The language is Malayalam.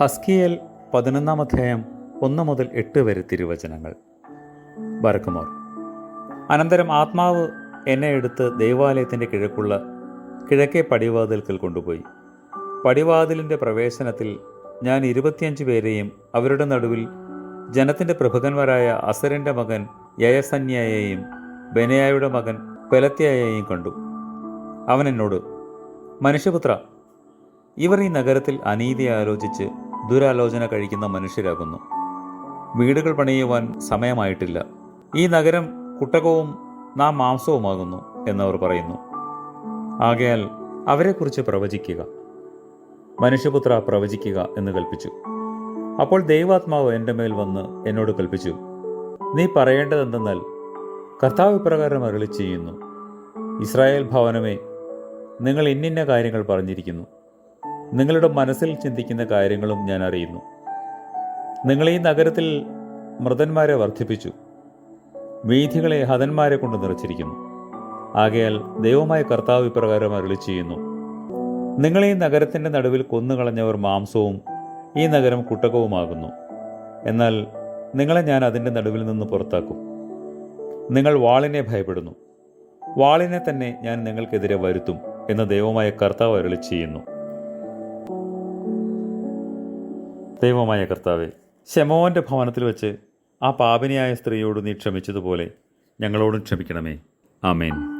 ഹസ്കിയേൽ പതിനൊന്നാം അധ്യായം ഒന്ന് മുതൽ എട്ട് വരെ തിരുവചനങ്ങൾ. ബറക്കുമോർ അനന്തരം ആത്മാവ് എന്നെ എടുത്ത് ദൈവാലയത്തിന്റെ കിഴക്കുള്ള കിഴക്കേ പടിവാതിൽക്കൽ കൊണ്ടുപോയി. പടിവാതിലിന്റെ പ്രവേശനത്തിൽ ഞാൻ ഇരുപത്തിയഞ്ച് പേരെയും അവരുടെ നടുവിൽ ജനത്തിന്റെ പ്രഭുക്കന്മാരായ അസറിന്റെ മകൻ യയസന്യയെയും ബെനയായുടെ മകൻ പെലത്യായെയും കണ്ടു. അവൻ എന്നോട് മനുഷ്യപുത്ര ഇവർ ഈ നഗരത്തിൽ അനീതി ആലോചിച്ച് ദുരാലോചന കഴിക്കുന്ന മനുഷ്യരാകുന്നു. വീടുകൾ പണിയുവാൻ സമയമായിട്ടില്ല. ഈ നഗരം കുട്ടകവും നാം മാംസവുമാകുന്നു എന്നവർ പറയുന്നു. ആകയാൽ അവരെക്കുറിച്ച് പ്രവചിക്കുക. മനുഷ്യപുത്ര പ്രവചിക്കുക എന്ന് കൽപ്പിച്ചു. അപ്പോൾ ദൈവാത്മാവ് എന്റെ മേൽ വന്ന് എന്നോട് കൽപ്പിച്ചു നീ പറയേണ്ടതെന്തെന്നാൽ കർത്താവ് ഇപ്രകാരം അരളി ചെയ്യുന്നു ഇസ്രായേൽ ഭവനമേ നിങ്ങൾ ഇന്നിന്ന കാര്യങ്ങൾ പറഞ്ഞിരിക്കുന്നു. നിങ്ങളുടെ മനസ്സിൽ ചിന്തിക്കുന്ന കാര്യങ്ങളും ഞാൻ അറിയുന്നു. നിങ്ങൾ ഈ നഗരത്തിൽ മൃതന്മാരെ വർദ്ധിപ്പിച്ചു. വീഥികളെ ഹതന്മാരെ കൊണ്ട് നിറച്ചിരിക്കുന്നു. ആകയാൽ ദൈവമായ കർത്താവ് ഇപ്രകാരം അരുളി ചെയ്യുന്നു. നിങ്ങൾ ഈ നഗരത്തിന്റെ നടുവിൽ കൊന്നുകളഞ്ഞവർ മാംസവും ഈ നഗരം കുട്ടകവുമാകുന്നു. എന്നാൽ നിങ്ങളെ ഞാൻ അതിന്റെ നടുവിൽ നിന്ന് പുറത്താക്കും. നിങ്ങൾ വാളിനെ ഭയപ്പെടുന്നു. വാളിനെ തന്നെ ഞാൻ നിങ്ങൾക്കെതിരെ വരുത്തും എന്ന് ദൈവമായ കർത്താവ് അരുളി ചെയ്യുന്നു. ദൈവമായ കർത്താവെ ശമോന്റെ ഭവനത്തിൽ വെച്ച് ആ പാപിനിയായ സ്ത്രീയോട് നീ ക്ഷമിച്ചതുപോലെ ഞങ്ങളോടും ക്ഷമിക്കണമേ. ആമേൻ.